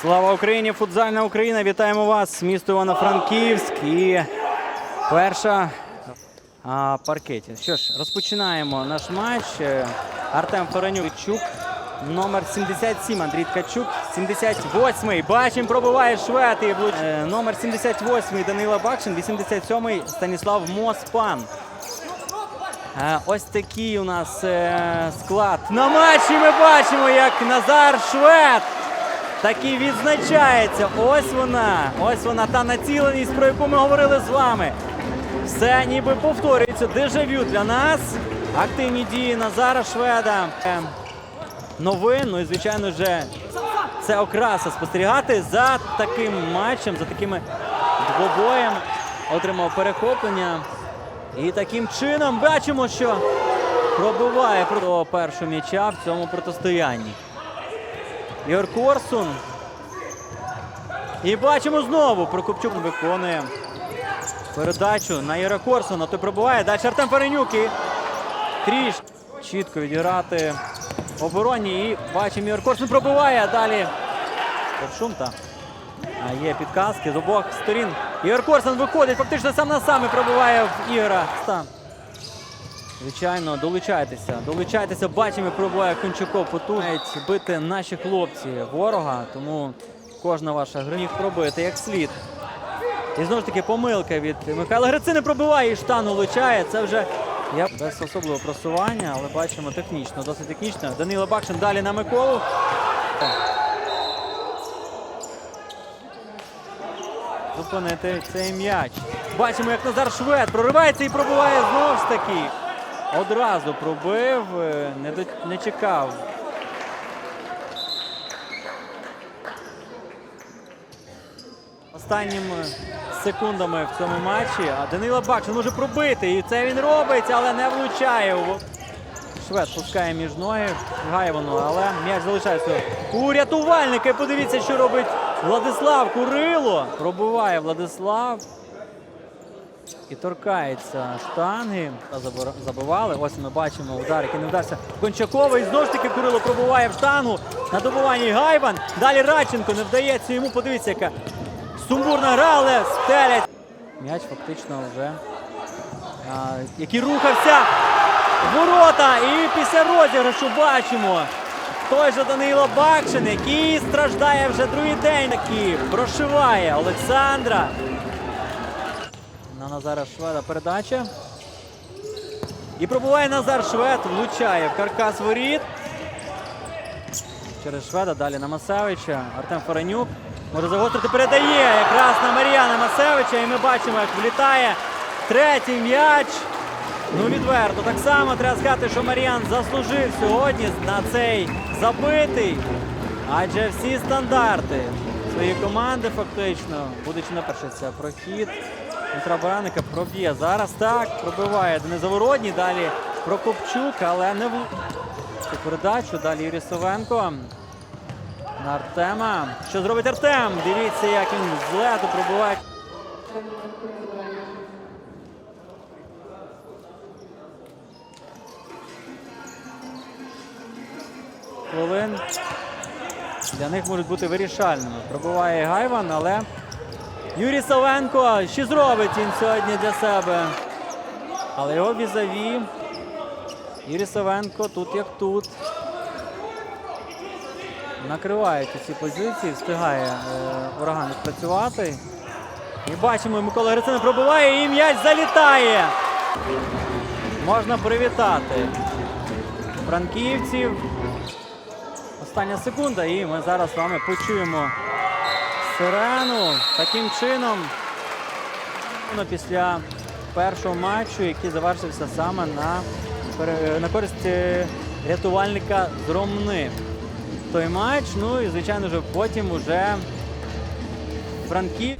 Слава Україні! Футзальна Україна! Вітаємо вас, місто Івано-Франківськ і перша а, паркеті. Що ж, розпочинаємо наш матч. Е, Артем Ференюк, номер 77, Андрій Ткачук, 78-й. Бачимо, пробиває швед. І влуч... Е, Номер 78 Данила Бакшин, 87-й Станіслав Моспан. Е, Ось такий у нас склад. На матчі ми бачимо, як Назар Швед таки відзначається. Ось вона. Ось вона та націленість, про яку ми говорили з вами. Все ніби повторюється. Дежавю для нас. Активні дії Назара Шведа. Е, Новин, ну і звичайно вже це окраса спостерігати за таким матчем, за такими двобоєм. Отримав перехоплення. І таким чином бачимо, що пробиває до першого м'яча в цьому протистоянні. Ігор Корсун. І бачимо знову. Прокопчук виконує передачу на Ігора Корсуна. Той пробиває. Далі Артем Фаренюк. І Тріш чітко відіграти обороні. І бачимо, Ігор Корсун пробиває. Далі Коршун та а, є підказки з обох сторін. Ігор Корсун виходить, фактично сам на сам і пробиває в Ігора. Звичайно, долучайтеся. Долучайтеся, бачимо, пробує Кончаков потугають бити наші хлопці ворога, тому кожна ваша гра їх пробити як слід. І знову ж таки помилка від Михайла Грицини пробиває і штангу влучає. Це вже я без особливого просування, але бачимо технічно, досить технічно. Данило Бакшин далі на Миколу. Зупинити цей м'яч. Бачимо, як Назар Швед проривається і пробиває знову ж таки. Одразу пробив, е, не, до... не чекав. Останніми секундами в цьому матчі. А Данила Бакшин може пробити. І це він робить, але не влучає. Швед пускає між ноги Гайвану, але м'яч залишається у рятувальника. Подивіться, що робить Владислав Курило. Пробиває Владислав. І торкається штанги. Та Забивали. Ось ми бачимо удар, який не вдався Кончакова. І знову ж таки Курило пробуває в штангу. На добуванні Гайван. Далі Радченко не вдається йому. Подивіться, яка сумбурна гра, але стелять. М'яч фактично вже. А, який рухався. Ворота. І після розіграшу бачимо. Той же Данило Бакшин, який страждає вже другий день. Таки прошиває Олександра. На Назара Шведа передача. І пробуває Назар Швед, влучає в каркас воріт. Через Шведа далі на Масевича. Артем Фаренюк може загострити, передає якраз на Мар'яна Масевича. І ми бачимо, як влітає третій м'яч. Ну, відверто. Так само треба сказати, що Мар'ян заслужив сьогодні на цей забитий. Адже всі стандарти своєї команди фактично, будучи на перший, це прохід. Бараника проб'є. Зараз так, пробиває Денис Заворотній, далі Прокопчук, але не в цю передачу. Далі Юрій Совенко. На Артема. Що зробить Артем? Дивіться, як він з лету пробиває. Хвилин для них можуть бути вирішальними. Пробиває Гайван, але Юрій Савенко що зробить він сьогодні для себе. Але його візаві. Юрій Савенко тут як тут. Накривають ці позиції, встигає е, ураган відпрацювати. І бачимо, Микола Грицина пробиває і м'яч залітає. Можна привітати франківців. Остання секунда, і ми зараз з вами почуємо сирену. Таким чином, ну, після першого матчу, який завершився саме на, на користь е, рятувальника з Ромни. Той матч, ну і звичайно вже потім уже Франків.